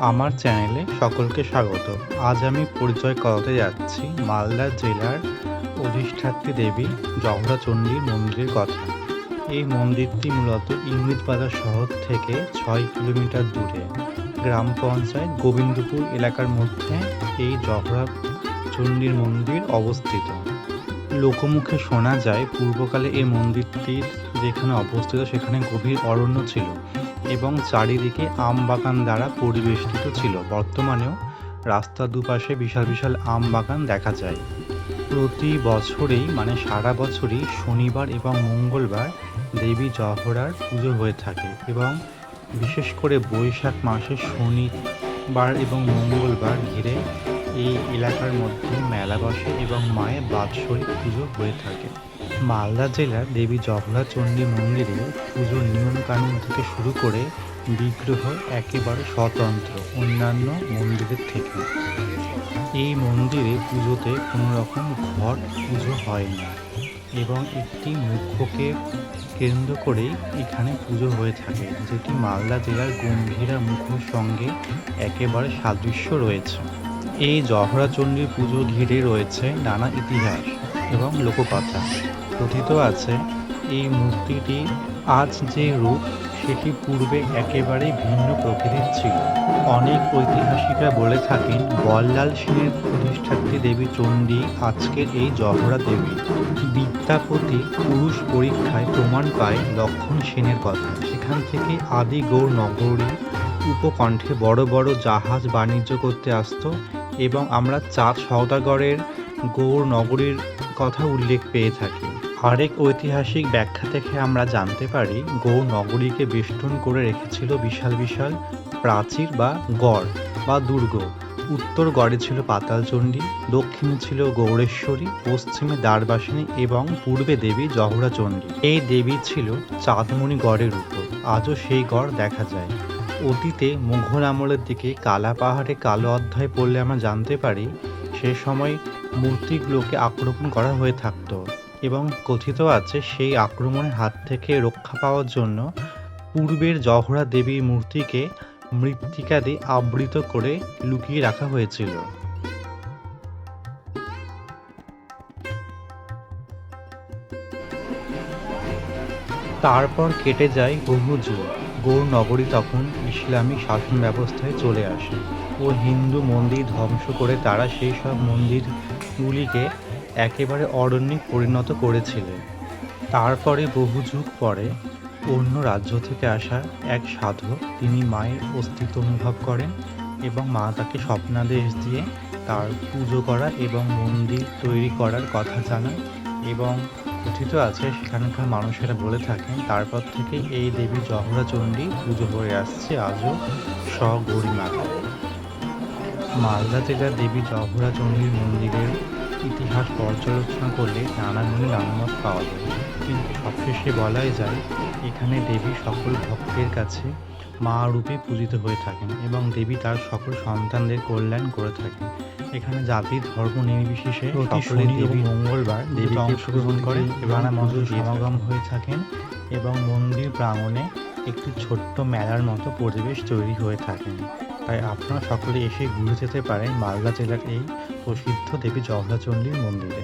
আমার চ্যানেলে সকলকে স্বাগত। আজ আমি পরিচয় করাতে যাচ্ছি মালদা জেলার অধিষ্ঠাত্রী দেবী জহরা চণ্ডীর মন্দিরের কথা। এই মন্দিরটি মূলত ইংরেজ বাজার শহর থেকে ছয় কিলোমিটার দূরে। গ্রাম পঞ্চায়েত গোবিন্দপুর এলাকার মধ্যে এই জহরা চণ্ডীর মন্দির অবস্থিত। লোকমুখে শোনা যায়, পূর্বকালে এই মন্দিরটির যেখানে অবস্থিত সেখানে গভীর অরণ্য ছিল। এবং চারিদিকে আম বাগান দ্বারা পরিবেষ্টিত ছিল। বর্তমানেও রাস্তার দুপাশে বিশাল বিশাল আম বাগান দেখা যায়। প্রতি বছরেই মানে সারা বছরই শনিবার এবং মঙ্গলবার দেবী জহরার পুজো হয়ে থাকে এবং বিশেষ করে বৈশাখ মাসে শনিবার এবং মঙ্গলবার ঘিরে এই এলাকার মধ্যে মেলা বসে এবং মায়ের বাৎসরিক পুজো হয়ে থাকে। মালদা জেলার দেবী জহরা চণ্ডী মন্দিরে পুজোর নিয়মকানুন থেকে শুরু করে বিগ্রহ একেবারে স্বতন্ত্র, অন্যান্য মন্দিরের থেকে এই মন্দিরে পুজোতে কোনো রকম ঘট পুজো হয় না এবং একটি মুখ্যকে কেন্দ্র করেই এখানে পুজো হয়ে থাকে, যেটি মালদা জেলার গম্ভীরা মুখোর সঙ্গে একেবারে সাদৃশ্য রয়েছে। এই জহরা চণ্ডীর পুজো ঘিরে রয়েছে নানা ইতিহাস এবং লোককথা। কথিত আছে, এই মূর্তিটি আজ যে রূপ, সেটি পূর্বে একেবারেই ভিন্ন প্রকৃতির ছিল। অনেক ঐতিহাসিকরা বলে থাকেন, বল্লাল সেনের প্রতিষ্ঠাত্রী দেবী চণ্ডী আজকের এই জহরা দেবী। বিদ্যাপতি পুরুষ পরীক্ষায় প্রমাণ পায় লক্ষণ সেনের কথা। সেখান থেকে আদি গৌর নগরী উপকণ্ঠে বড় বড় জাহাজ বাণিজ্য করতে আসতো এবং আমরা চাঁদ সওদাগরের গৌর নগরীর কথা উল্লেখ পেয়ে থাকি। আরেক ঐতিহাসিক ব্যাখ্যা থেকে আমরা জানতে পারি, গৌর নগরীকে বেষ্টন করে রেখেছিল বিশাল বিশাল প্রাচীর বা গড় বা দুর্গ। উত্তর গড়ে ছিল পাতালচণ্ডী, দক্ষিণে ছিল গৌরেশ্বরী, পশ্চিমে দ্বারবাসিনী এবং পূর্বে দেবী জহরা চণ্ডী এই দেবী ছিল চাঁদমণি গড়ের উপর। আজও সেই গড় দেখা যায়। অতীতে মুঘল আমলের দিকে কালা পাহাড়ে কালো অধ্যায় পড়লে আমরা জানতে পারি, সে সময় মূর্তিগুলোকে আক্রমণ করা হয়ে থাকতো এবং কথিত আছে সেই আক্রমণের হাত থেকে রক্ষা পাওয়ার জন্য পূর্বের জহরা দেবীর মূর্তিকে মৃত্তিকা দিয়ে আবৃত করে লুকিয়ে রাখা হয়েছিল। তারপর কেটে যায় বহু যুগ। গৌর নগরী তখন ইসলামী শাসন ব্যবস্থায় চলে আসে ও হিন্দু মন্দির ধ্বংস করে তারা সেই সব মন্দিরগুলিকে একেবারে অরণ্যে পরিণত করেছিলেন তারপরে বহু যুগ পরে অন্য রাজ্য থেকে আসা এক সাধক তিনি মায়ের অস্তিত্ব অনুভব করেন এবং মা তাকে স্বপ্নাদেশ দিয়ে তার পুজো করা এবং মন্দির তৈরি করার কথা জানান এবং কথিত আছে, সেখানকার মানুষেরা বলে থাকেন, তারপর থেকে এই দেবী জহরা চণ্ডী পুজো হয়ে আসছে আজও স্বগরিমাতা। মালদা জেলার দেবী জহরা চণ্ডীর মন্দিরের ইতিহাস পর্যালোচনা করলে নানাগুলি নানামত পাওয়া যায়। কিন্তু সবশেষে বলাই যায়, এখানে দেবী সকল ভক্তের কাছে মা রূপে পূজিত হয়ে থাকেন এবং দেবী তার সকল সন্তানদের কল্যাণ করে থাকেন। এখানে জাতি ধর্ম নির্বিশেষে সকলে শনি এবং দেবী মঙ্গলবার দেবীকে অংশগ্রহণ করে এবং মধ্যে মন্দির সমাগম হয়ে থাকেন এবং মন্দির প্রাঙ্গণে একটি ছোট্ট মেলার মতো পরিবেশ তৈরি হয়ে থাকে তাই আপনারা সকলে এসে ঘুরে যেতে পারেন মালদা জেলার এই প্রসিদ্ধ দেবী জহরাচণ্ডীর মন্দিরে।